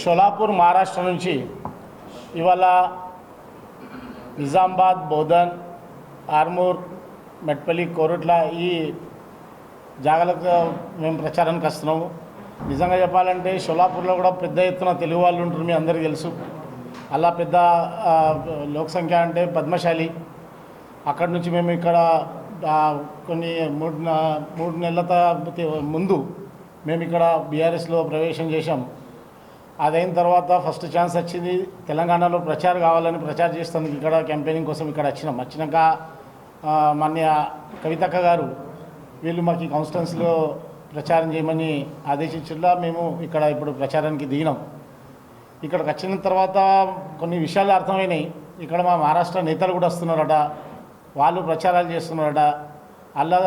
షోలాపూర్ మహారాష్ట్ర నుంచి ఇవాళ నిజామాబాద్ బోధన్ ఆర్మూర్ మెట్పల్లి కోరుట్ల ఈ జాగాలకు మేము ప్రచారానికి వస్తున్నాము. నిజంగా చెప్పాలంటే షోలాపూర్లో కూడా పెద్ద ఎత్తున తెలుగు వాళ్ళు ఉంటారు మీ అందరికీ తెలుసు. అలా పెద్ద లోక్ సంఖ్య అంటే పద్మశాలి. అక్కడి నుంచి మేము ఇక్కడ కొన్ని మూడు మూడు నెలల ముందు మేము ఇక్కడ బీఆర్ఎస్లో ప్రవేశం చేశాం. అదైన తర్వాత ఫస్ట్ ఛాన్స్ వచ్చింది. తెలంగాణలో ప్రచారం కావాలని ప్రచారం చేస్తానికి ఇక్కడ క్యాంపెయినింగ్ కోసం ఇక్కడ వచ్చినాం. వచ్చినాక ఆ, మాన్య కవితక్క గారు వీళ్ళు మాకు ఈ ప్రచారం చేయమని ఆదేశించలా మేము ఇక్కడ ఇప్పుడు ప్రచారానికి దిగినాం. ఇక్కడికి వచ్చిన తర్వాత కొన్ని విషయాలు అర్థమైనాయి. ఇక్కడ మా మహారాష్ట్ర నేతలు కూడా వస్తున్నారట. వాళ్ళు ప్రచారాలు చేస్తున్నారట. అలా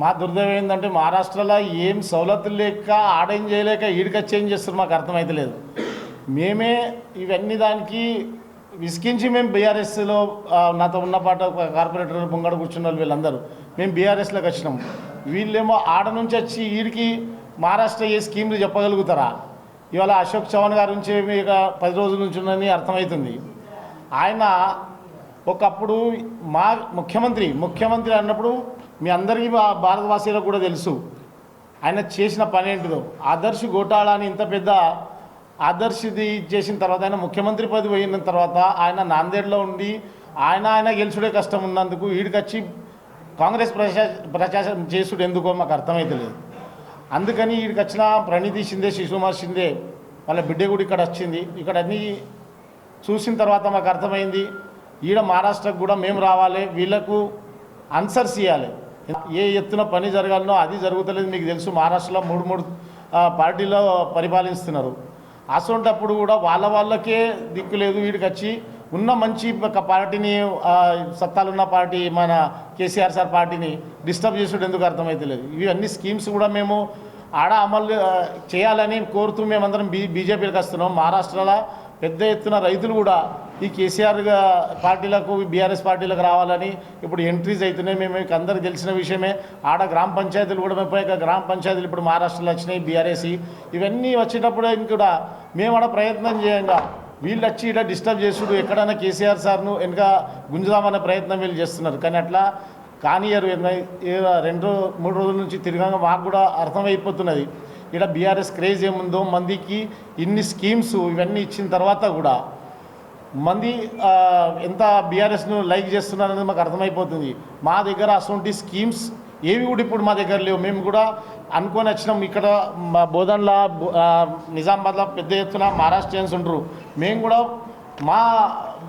మా దుర్దైవం ఏంటంటే మహారాష్ట్రలో ఏం సౌలతులు లేక ఆడేం చేయలేక ఈడికొచ్చి ఏం చేస్తున్నారు మాకు అర్థమైతలేదు మేమే ఇవన్నీ దానికి విసికించి మేము బీఆర్ఎస్లో నాతో ఉన్న పాట కార్పొరేటర్ ముంగడ కూర్చున్న వాళ్ళు వీళ్ళందరూ. మేము బీఆర్ఎస్లోకి వచ్చినాం. వీళ్ళేమో ఆడ నుంచి వచ్చి వీడికి మహారాష్ట్ర ఏ స్కీమ్లు చెప్పగలుగుతారా? ఇవాళ అశోక్ చౌహాన్ గారి నుంచి ఇక పది రోజుల నుంచి ఉందని అర్థమవుతుంది. ఆయన ఒకప్పుడు మా ముఖ్యమంత్రి ముఖ్యమంత్రి అన్నప్పుడు మీ అందరికీ మా భారతవాసీలకు కూడా తెలుసు. ఆయన చేసిన పని ఏంటిదో. ఆదర్శ్ గోటాళా అని ఇంత పెద్ద ఆదర్శది చేసిన తర్వాత ఆయన ముఖ్యమంత్రి పదవి పోయిన తర్వాత ఆయన నాందేడ్లో ఉండి ఆయన ఆయన గెలుచుడే కష్టం ఉన్నందుకు వీడికొచ్చి కాంగ్రెస్ ప్రచా ప్రచారం చేసుడు ఎందుకో మాకు అర్థమైతలేదు. అందుకని వీడికి వచ్చిన ప్రణీతి షిందే శిశుకుమార్ షిందే వాళ్ళ బిడ్డ కూడా ఇక్కడ వచ్చింది. ఇక్కడ అన్నీ చూసిన తర్వాత మాకు అర్థమైంది ఈడ మహారాష్ట్రకు కూడా మేము రావాలి వీళ్ళకు ఆన్సర్స్ ఇవ్వాలి ఏ ఎత్తున పని జరగాలనో అది జరుగుతలేదు మీకు తెలుసు మహారాష్ట్రలో మూడు మూడు పార్టీలో పరిపాలిస్తున్నారు. అసొంటప్పుడు కూడా వాళ్ళ వాళ్ళకే దిక్కు లేదు వీడికి వచ్చి ఉన్న మంచి ఒక పార్టీని సత్తాలు సత్తాలున్న పార్టీ మన కేసీఆర్ సార్ పార్టీని డిస్టర్బ్ చేసుడు ఎందుకు అర్థమైతలేదు? ఇవన్నీ స్కీమ్స్ కూడా మేము ఆడ అమలు చేయాలని కోరుతూ మేమందరం బీ బీజేపీలకు వస్తున్నాం. మహారాష్ట్రలో పెద్ద ఎత్తున రైతులు కూడా ఈ కేసీఆర్ పార్టీలకు బీఆర్ఎస్ పార్టీలకు రావాలని ఇప్పుడు ఎంట్రీస్ అవుతున్నాయి మేము మీకు అందరికి తెలిసిన విషయమే. ఆడ గ్రామ పంచాయతీలు కూడా మేము పోయాక గ్రామ పంచాయతీలు ఇప్పుడు మహారాష్ట్రలో వచ్చినాయి బీఆర్ఎస్ ఇవన్నీ వచ్చేటప్పుడు కూడా మేము ఆడ ప్రయత్నం చేయంగా. వీళ్ళు వచ్చి ఇలా డిస్టర్బ్ చేసుడు. ఎక్కడైనా కేసీఆర్ సార్ను వెనక గుంజుదామనే ప్రయత్నం వీళ్ళు చేస్తున్నారు. కానీ అట్లా కానియరు రెండు మూడు రోజుల నుంచి తిరగంగా మాకు కూడా అర్థమైపోతున్నది. ఇక్కడ బీఆర్ఎస్ క్రేజ్ ఏముందో మందికి ఇన్ని స్కీమ్స్ ఇవన్నీ ఇచ్చిన తర్వాత కూడా మంది ఎంత బీఆర్ఎస్ను లైక్ చేస్తున్నారనేది మాకు అర్థమైపోతుంది. మా దగ్గర అటువంటి స్కీమ్స్ ఏవి కూడా ఇప్పుడు మా దగ్గర లేవు. మేము కూడా అనుకొని వచ్చినాం. ఇక్కడ మా బో- నిజామాబాద్లో పెద్ద ఎత్తున మహారాష్ట్రియన్స్ ఉంటారు మేము కూడా మా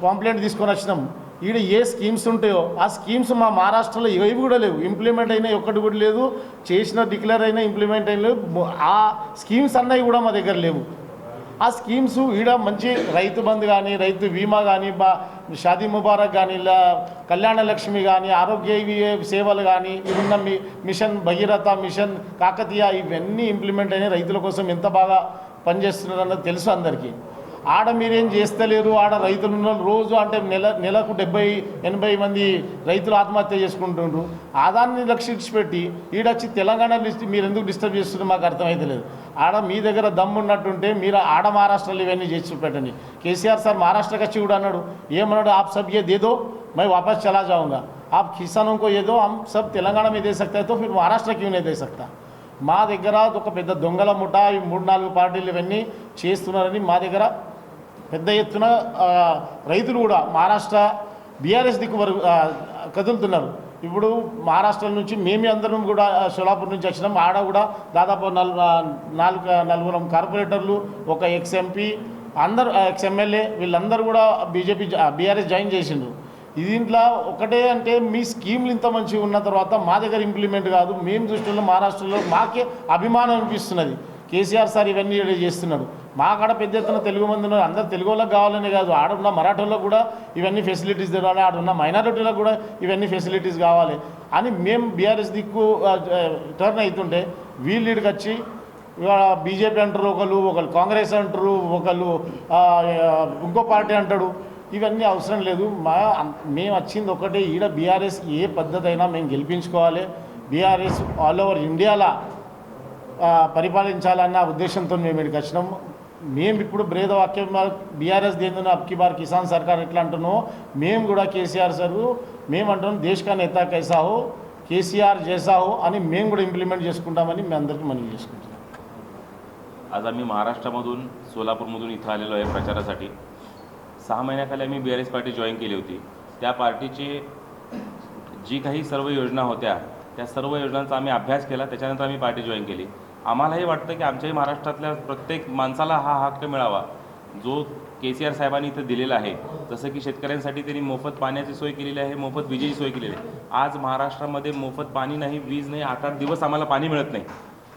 పాంప్లెంట్ తీసుకొని వచ్చినాం. ఈడ ఏ స్కీమ్స్ ఉంటాయో ఆ స్కీమ్స్ మా మహారాష్ట్రలో ఏవి కూడా లేవు. ఇంప్లిమెంట్ అయినా ఒక్కటి కూడా లేదు. చేసిన డిక్లేర్ అయినా ఇంప్లిమెంట్ అయిన లేవు. ఆ స్కీమ్స్ అన్నవి కూడా మా దగ్గర లేవు. ఆ స్కీమ్స్ ఈడ మంచి రైతు బంధు కానీ రైతు బీమా కానీ బా షాదీ ముబారక్ కానీ ఇలా కళ్యాణ లక్ష్మి కానీ ఆరోగ్య సేవలు కానీ ఇవన్న మీ మిషన్ భగీరథ మిషన్ కాకతీయ ఇవన్నీ ఇంప్లిమెంట్ అయినాయి. రైతుల కోసం ఎంత బాగా పనిచేస్తున్నారన్నది తెలుసు అందరికీ. ఆడ మీరేం చేస్తలేరు ఆడ రైతులు ఉన్న రోజు అంటే నెల నెలకు డెబ్బై ఎనభై మంది రైతులు ఆత్మహత్య చేసుకుంటుండ్రు ఆదాన్ని లక్షించి పెట్టి ఈడొచ్చి తెలంగాణ లిస్ట్ మీరు ఎందుకు డిస్టర్బ్ చేస్తున్నారు మాకు అర్థమైతలేదు ఆడ మీ దగ్గర దమ్ము ఉన్నట్టుంటే మీరు ఆడ మహారాష్ట్రలో ఇవన్నీ చేసి పెట్టండి కేసీఆర్ సార్ మహారాష్ట్రకి వచ్చి కూడా అన్నాడు ఏమన్నాడు आप सब ये दे दो मैं वापस चला जाऊंगा आप किसानों को ये दो हम सब तेलंगाना में दे सकते हैं तो फिर महाराष्ट्र क्यों नहीं दे सकता మా దగ్గర ఒక పెద్ద దొంగల ముఠ ఈ మూడు నాలుగు పార్టీలు ఇవన్నీ చేస్తున్నారని మా దగ్గర పెద్ద ఎత్తున రైతులు కూడా మహారాష్ట్ర బీఆర్ఎస్ దిక్కు వరకు కదులుతున్నారు. ఇప్పుడు మహారాష్ట్ర నుంచి మేమే అందరం కూడా సోలాపూర్ నుంచి వచ్చినాం. ఆడ కూడా దాదాపు నలుగు నాలుగు నలుగురం కార్పొరేటర్లు ఒక ఎక్స్ ఎంపీ అందరు ఎక్స్ ఎమ్మెల్యే వీళ్ళందరూ కూడా బీజేపీ బీఆర్ఎస్ జాయిన్ చేసిండ్రు. దీంట్లో ఒకటే అంటే మీ స్కీమ్లు ఇంత మంచిగా ఉన్న తర్వాత మా దగ్గర ఇంప్లిమెంట్ కాదు. మేము దృష్టిలో మహారాష్ట్రలో మాకే అభిమానం అనిపిస్తున్నది. కేసీఆర్ సార్ ఇవన్నీ చేస్తున్నాడు. మా కాడ పెద్ద ఎత్తున తెలుగు మంది ఉన్నారు. అందరు తెలుగు వాళ్ళకి కావాలని కాదు. ఆడున్న మరాఠీలో కూడా ఇవన్నీ ఫెసిలిటీస్ తెలవాలి. ఆడున్న మైనారిటీలకు కూడా ఇవన్నీ ఫెసిలిటీస్ కావాలి అని మేము బీఆర్ఎస్ దిక్కు టర్న్ అవుతుంటే వీళ్ళు ఇక్కడికి వచ్చి ఇవాళ బీజేపీ అంటారు ఒకళ్ళు ఒకళ్ళు కాంగ్రెస్ అంటారు ఒకళ్ళు ఇంకో పార్టీ అంటాడు. ఇవన్నీ అవసరం లేదు. మా మేము వచ్చింది ఒకటే ఈడ బీఆర్ఎస్ ఏ పద్ధతి అయినా మేము గెలిపించుకోవాలి. బీఆర్ఎస్ ఆల్ ఓవర్ ఇండియాలో ఆ, పరిపాలించాలన్న ఉద్దేశంతో మేము ఇక్కడికి వచ్చినాము. మేము ఇప్పుడు బ్రేదవాక్యం బీఆర్ఎస్ దేందున అబ్కి బార్ కిసాన్ సర్కార్ ఎట్లా అంటున్నామో మేము కూడా కేసీఆర్ సార్ మేము అంటున్నాం దేశ్ కా నేత కైసా హో కేసీఆర్ జైసా హో అని మేము కూడా ఇంప్లిమెంట్ చేసుకుంటామని మేము అందరికీ మనవి చేసుకుంటున్నాం आज आम्ही महाराष्ट्रामधून सोलापूरमधून इथं आलेलो आहे प्रचारासाठी सहा महिन्याखाली आम्ही B R S party join केली होती त्या पार्टीची जी काही सर्व योजना होत्या त्या सर्व योजनांचा आम्ही अभ्यास केला त्याच्यानंतर आम्ही पार्टी जॉईन केली आम्हालाही वाटतं की आमच्याही महाराष्ट्रातल्या प्रत्येक माणसाला हा हक्क मिळावा. जो के सी आर साहेबांनी इथं दिलेला आहे. जसं की शेतकऱ्यांसाठी त्यांनी मोफत पाण्याची सोय केलेली आहे मोफत विजेची सोय केलेली आहे. आज महाराष्ट्रामध्ये मोफत पाणी नाही वीज नाही आठ आठ दिवस आम्हाला पाणी मिळत नाही.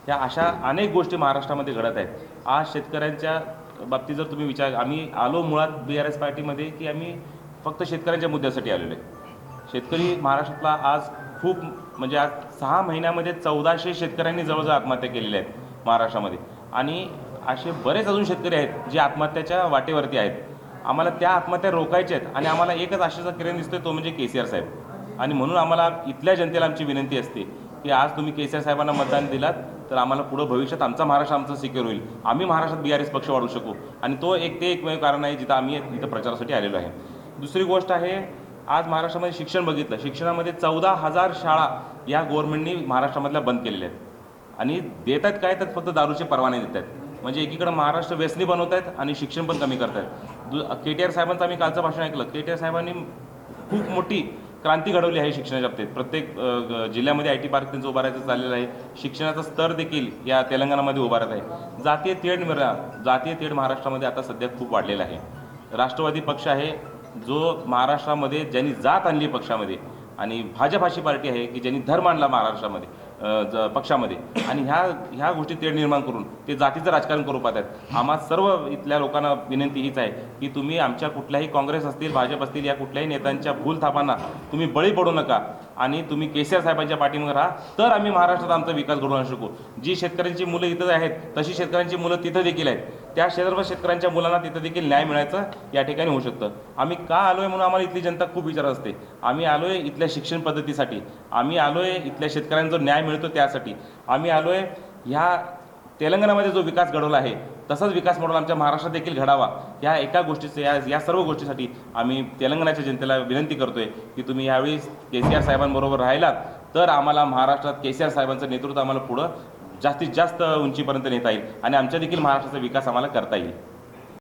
त्या अशा अनेक गोष्टी महाराष्ट्रामध्ये घडत आहेत. आज शेतकऱ्यांच्या बाबतीत जर तुम्ही विचार आम्ही आलो मुळात बी आर एस पार्टीमध्ये की आम्ही फक्त शेतकऱ्यांच्या मुद्द्यासाठी आलेलो आहे. शेतकरी महाराष्ट्रातला आज खूप म्हणजे आज सहा महिन्यामध्ये चौदाशे शेतकऱ्यांनी जवळजवळ आत्महत्या केलेल्या आहेत महाराष्ट्रामध्ये. आणि असे बरेच अजून शेतकरी आहेत जे आत्महत्याच्या वाटेवरती आहेत. आम्हाला त्या आत्महत्या रोखायच्या आहेत आणि आम्हाला एकच आशेचा किरण दिसतोय तो म्हणजे के सी आर साहेब. आणि म्हणून आम्हाला इथल्या जनतेला आमची विनंती असते की आज तुम्ही के सी आर साहेबांना मतदान दिलात तर आम्हाला पुढं भविष्यात आमचा महाराष्ट्र आमचा सिक्युअर होईल. आम्ही महाराष्ट्रात बी आर एस पक्ष वाढू शकू. आणि तो एक ते एकमेव कारण आहे जिथं आम्ही इथं प्रचारासाठी आलेलो आहे. दुसरी गोष्ट आहे आज महाराष्ट्रामध्ये शिक्षण बघितलं. शिक्षणामध्ये चौदा हजार शाळा या गव्हर्नमेंटनी महाराष्ट्रामधल्या बंद केलेल्या आहेत. आणि देत आहेत काय तर फक्त दारूचे परवाने देत आहेत. म्हणजे एकीकडे महाराष्ट्र व्यसनी बनवत आहेत आणि शिक्षण पण कमी करत आहेत. दु के टी आर साहेबांचं आम्ही कालचं भाषण ऐकलं. के टी आर साहेबांनी खूप मोठी क्रांती घडवली आहे शिक्षणाच्या बाबतीत. प्रत्येक जिल्ह्यामध्ये आय टी पार्क त्यांचं उभारायचं चाललेलं आहे. शिक्षणाचा स्तर देखील या तेलंगणामध्ये उभारत आहे. जातीय तेढ जातीय तेढ महाराष्ट्रामध्ये आता सध्या खूप वाढलेला आहे. राष्ट्रवादी पक्ष आहे जो महाराष्ट्रामध्ये ज्यांनी जात आणली पक्षामध्ये आणि भाजप अशी पार्टी आहे की ज्यांनी धर्म आणला महाराष्ट्रामध्ये ज- पक्षामध्ये. आणि ह्या ह्या गोष्टी तेढ निर्माण करून ते जातीचं राजकारण करू पाहतात. आम्हा सर्व इथल्या लोकांना विनंती हीच आहे की तुम्ही आमच्या कुठल्याही काँग्रेस असतील भाजप असतील या कुठल्याही नेत्यांच्या भूलथापांना तुम्ही बळी पडू नका. आणि तुम्ही केसीआर आर साहेबांच्या पाठीमागे राहा. तर आम्ही महाराष्ट्रात आमचा विकास घडवून आणू शकू. जी शेतकऱ्यांची मुलं इथं आहेत तशी शेतकऱ्यांची मुलं तिथं देखील आहेत. त्या सर्व शेतकऱ्यांच्या मुलांना तिथं देखील न्याय मिळायचं या ठिकाणी होऊ शकतं. आम्ही का आलोय म्हणून आम्हाला इथली जनता खूप विचारत असते. आम्ही आलोय इथल्या शिक्षण पद्धतीसाठी. आम्ही आलोय इथल्या शेतकऱ्यांचा न्याय मिळतो त्यासाठी. आम्ही आलोय ह्या तेलंगणामध्ये जो विकास घडवला आहे तसाच विकास मॉडेल आमच्या महाराष्ट्रात देखील घडावा. या एका गोष्टीचे या या सर्व गोष्टीसाठी आम्ही तेलंगणाच्या जनतेला विनंती करतोय की तुम्ही यावेळी के सी आर साहेबांबरोबर राहिलात तर आम्हाला महाराष्ट्रात के सी आर साहेबांचं नेतृत्व आम्हाला पुढं जास्तीत जास्त उंचीपर्यंत नेता येईल आणि आमच्या देखील महाराष्ट्राचा विकास आम्हाला करता येईल.